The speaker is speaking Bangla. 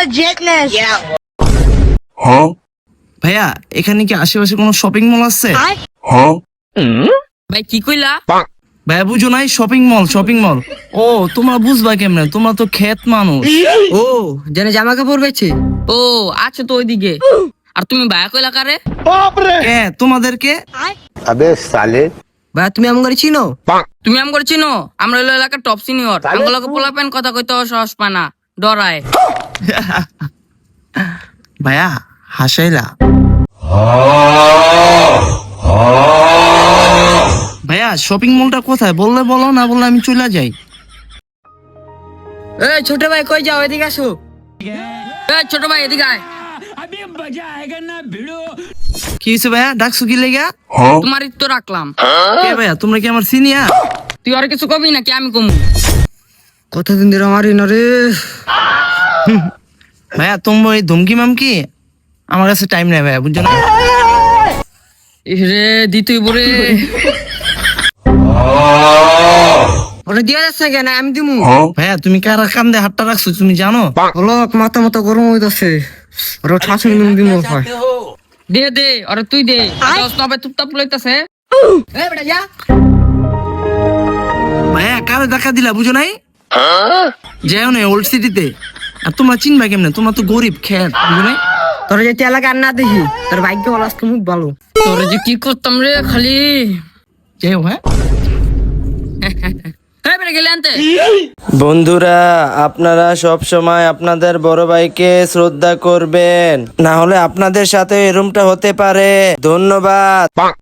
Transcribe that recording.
legitness. Yeah. ভাইয়া এখানে কি আশেপাশে কোনো শপিং মল আছে I ভাই কি কইলা ভাইয়া বুঝো নাই শপিং মল শপিং মল ও তোমরা বুঝবা কেমনে তোমরা তো খেত মানুষ ও যেন জামা কাপড় বেচে ও আছে তো ওইদিকে আর তুমি ভায়া কইলা কারে কে তোমাদেরকে अबे साले ভাই তুমি এমন করে চিনো তুমি আম করে চিনো আমরা হলো এলাকার টপ সিনিয়র আমগুলোকে পোলা প্যান কথা কইতে সাহস পায় না ডরায় ভাইয়া হাসাইলা। ভাইয়া শপিং মলটা কোথায়? বললে বলো না বললে আমি চলে যাই। এই ছোট ভাই কই যাও? এদিকে আসো। এ ছোট ভাই এদিকে আয়। কি হয়েছে ভাইয়া? ডাকছো কি লেগা? তোমারই তো রাখলাম। কে ভাইয়া? তোমরা কি আমার সিনিয়র তুই আর কিছু কবি নাকি? আমি কমু। কতদিন ধরে আমার না রে ভাইয়া তোমরা এই ধমকি মামকি? আমার কাছে টাইম নেই ভাইয়া বুঝছ না? রে দিতুই বরে ওটা দিয়া যাচ্ছে কেন? আমি দিমু। ভাইয়া তুমি কারা কান্দে হাতটা রাখছো তুমি জানো? হলো মাথা মতো গরম হইতাছে। ওরা ঠাসুন দিমু দিমু হয় দে দে আরে তুই দে। দশ লইতাছে। বেটা যা। ভাইয়া কারে দেখা দিলা বুঝো নাই? যাও না ওল্ড সিটিতে আর তোমরা চিনবা কেমনে? তোমরা তো গরিব খেত বুঝো নাই? তোরা যদি এলাকা আর না দেখি তোর ভাগ্য বলা আজকে মুখ ভালো। তোরে যে কি করতাম রে খালি? যাই হ্যাঁ? বন্ধুরা আপনারা সব সময় আপনাদের বড় ভাইকে শ্রদ্ধা করবেন। না হলে আপনাদের সাথে এরমটা হতে পারে। ধন্যবাদ।